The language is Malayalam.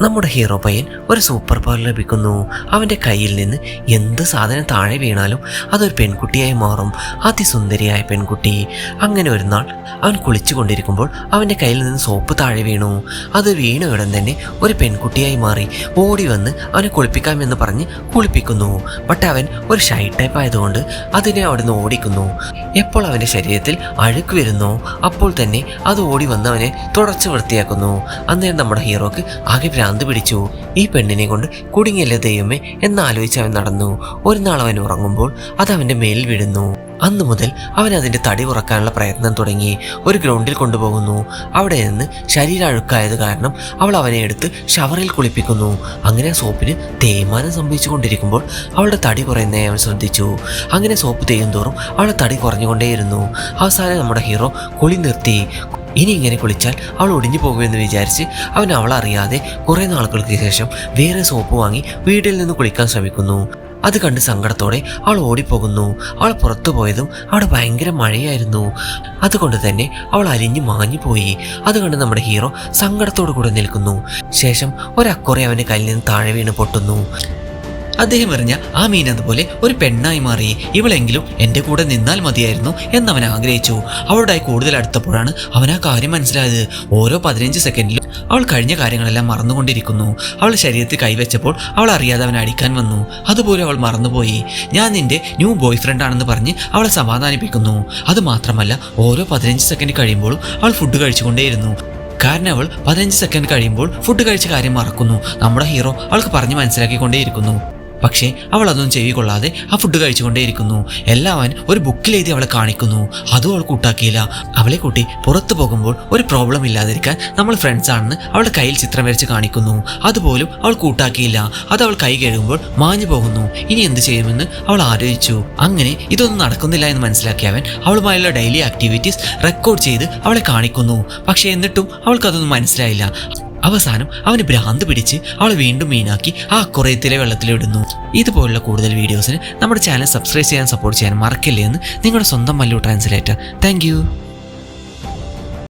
നമ്മുടെ ഹീറോ പയ്യൻ ഒരു സൂപ്പർ പവർ ലഭിക്കുന്നു. അവന്റെ കയ്യിൽ നിന്ന് എന്ത് സാധനം താഴെ വീണാലും അതൊരു പെൺകുട്ടിയായി മാറും. അതിസുന്ദരിയായ പെൺകുട്ടി. അങ്ങനെ ഒരു നാൾ അവൻ കുളിച്ചു കൊണ്ടിരിക്കുമ്പോൾ അവന്റെ കയ്യിൽ നിന്ന് സോപ്പ് താഴെ വീണു. അത് വീണ ഉടൻ തന്നെ ഒരു പെൺകുട്ടിയായി മാറി. ഓടി വന്ന് അവനെ കുളിപ്പിക്കാമെന്ന് പറഞ്ഞ് കുളിപ്പിക്കുന്നു. ബട്ട് അവൻ ഒരു ഷൈ ടൈപ്പ് ആയതുകൊണ്ട് അതിനെ അവിടുന്ന് ഓടിക്കുന്നു. എപ്പോൾ അവന്റെ ശരീരത്തിൽ അഴുക്ക് വരുന്നു അപ്പോൾ തന്നെ അത് ഓടി വന്ന് അവനെ തുടച്ച് വൃത്തിയാക്കുന്നു. അന്നേരം നമ്മുടെ ഹീറോക്ക് ആകെ പിടിച്ചു. ഈ പെണ്ണിനെ കൊണ്ട് കുടുങ്ങിയല്ലേ ദൈവമേ? എന്നാലോചിച്ച് അവൻ നടന്നു. ഒരു നാൾ അവൻ ഉറങ്ങുമ്പോൾ അത് അവന്റെ മേലിൽ വിടുന്നു അന്നു മുതൽ അവൻ അതിന്റെ തടി കുറക്കാനുള്ള പ്രയത്നം തുടങ്ങി. ഒരു ഗ്രൗണ്ടിൽ കൊണ്ടുപോകുന്നു. അവിടെ നിന്ന് ശരീരം അഴുക്കായത് കാരണം അവൾ അവനെ എടുത്ത് ഷവറിൽ കുളിപ്പിക്കുന്നു. അങ്ങനെ സോപ്പിന് തേയ്മാനം സംഭവിച്ചുകൊണ്ടിരിക്കുമ്പോൾ അവളുടെ തടി കുറയുന്നതായി അവൻ ശ്രദ്ധിച്ചു. അങ്ങനെ സോപ്പ് തേയും തോറും അവളുടെ തടി കുറഞ്ഞുകൊണ്ടേയിരുന്നു. അവസാനം നമ്മുടെ ഹീറോ കുളി നിർത്തി. ഇനി ഇങ്ങനെ കുളിച്ചാൽ അവൾ ഒടിഞ്ഞു പോകുമെന്ന് വിചാരിച്ച് അവൻ അവളറിയാതെ കുറേ നാളുകൾക്ക് ശേഷം വേറെ സോപ്പ് വാങ്ങി വീട്ടിൽ നിന്ന് കുളിക്കാൻ ശ്രമിക്കുന്നു. അത് കണ്ട് സങ്കടത്തോടെ അവൾ ഓടിപ്പോകുന്നു. അവൾ പുറത്തു പോയതും അവിടെ ഭയങ്കര മഴയായിരുന്നു. അതുകൊണ്ട് തന്നെ അവൾ അലിഞ്ഞു മാഞ്ഞു പോയി. അത് കണ്ട് നമ്മുടെ ഹീറോ സങ്കടത്തോടു കൂടെ നിൽക്കുന്നു. ശേഷം ഒരക്കുറെ അവന്റെ കയ്യിൽ നിന്ന് താഴെ വീണ് പൊട്ടുന്നു. അദ്ദേഹം എറിഞ്ഞ ആ മീൻ അതുപോലെ ഒരു പെണ്ണായി മാറി. ഇവളെങ്കിലും എന്റെ കൂടെ നിന്നാൽ മതിയായിരുന്നു എന്നവൻ ആഗ്രഹിച്ചു. അവളുടായി കൂടുതൽ അടുത്തപ്പോഴാണ് അവൻ ആ കാര്യം മനസ്സിലായത്. ഓരോ പതിനഞ്ച് സെക്കൻഡിലും അവൾ കഴിഞ്ഞ കാര്യങ്ങളെല്ലാം മറന്നുകൊണ്ടിരിക്കുന്നു. അവൾ ശരീരത്തിൽ കൈവച്ചപ്പോൾ അവൾ അറിയാതെ അവൻ അടിക്കാൻ വന്നു. അതുപോലെ അവൾ മറന്നുപോയി. ഞാൻ നിന്റെ ന്യൂ ബോയ് ഫ്രണ്ട് ആണെന്ന് പറഞ്ഞ് അവളെ സമാധാനിപ്പിക്കുന്നു. അത് മാത്രമല്ല ഓരോ പതിനഞ്ച് സെക്കൻഡ് കഴിയുമ്പോഴും അവൾ ഫുഡ് കഴിച്ചുകൊണ്ടേയിരുന്നു. കാരണം അവൾ പതിനഞ്ച് സെക്കൻഡ് കഴിയുമ്പോൾ ഫുഡ് കഴിച്ച കാര്യം മറക്കുന്നു. നമ്മുടെ ഹീറോ അവൾക്ക് പറഞ്ഞ് മനസ്സിലാക്കിക്കൊണ്ടേയിരിക്കുന്നു. പക്ഷേ അവൾ അതൊന്നും ചെവി കൊള്ളാതെ ആ ഫുഡ് കഴിച്ചുകൊണ്ടേയിരിക്കുന്നു. എല്ലാം അവൻ ഒരു ബുക്കിൽ എഴുതി അവളെ കാണിക്കുന്നു. അതും അവൾ കൂട്ടാക്കിയില്ല. അവളെ കൂട്ടി പുറത്തു പോകുമ്പോൾ ഒരു പ്രോബ്ലം ഇല്ലാതിരിക്കാൻ നമ്മൾ ഫ്രണ്ട്സ് ആണെന്ന് അവളുടെ കയ്യിൽ ചിത്രം വരച്ച് കാണിക്കുന്നു. അതുപോലും അവൾ കൂട്ടാക്കിയില്ല. അത് അവൾ കൈ കഴുകുമ്പോൾ മാഞ്ഞു പോകുന്നു. ഇനി എന്ത് ചെയ്യുമെന്ന് അവൾ ആലോചിച്ചു. അങ്ങനെ ഇതൊന്നും നടക്കുന്നില്ല എന്ന് മനസ്സിലാക്കിയ അവൻ അവളുമായുള്ള ഡെയിലി ആക്ടിവിറ്റീസ് റെക്കോർഡ് ചെയ്ത് അവളെ കാണിക്കുന്നു. പക്ഷേ എന്നിട്ടും അവൾക്കതൊന്നും മനസ്സിലായില്ല. അവസാനം അവന് ഭ്രാന്ത് പിടിച്ച് അവളെ വീണ്ടും മീനാക്കി ആ കുറയത്തിലെ വെള്ളത്തിലിടുന്നു ഇതുപോലുള്ള കൂടുതൽ വീഡിയോസിന് നമ്മുടെ ചാനൽ സബ്സ്ക്രൈബ് ചെയ്യാൻ സപ്പോർട്ട് ചെയ്യാൻ മറക്കില്ലേ എന്ന് നിങ്ങളുടെ സ്വന്തം മല്ലു ട്രാൻസ്ലേറ്റർ താങ്ക്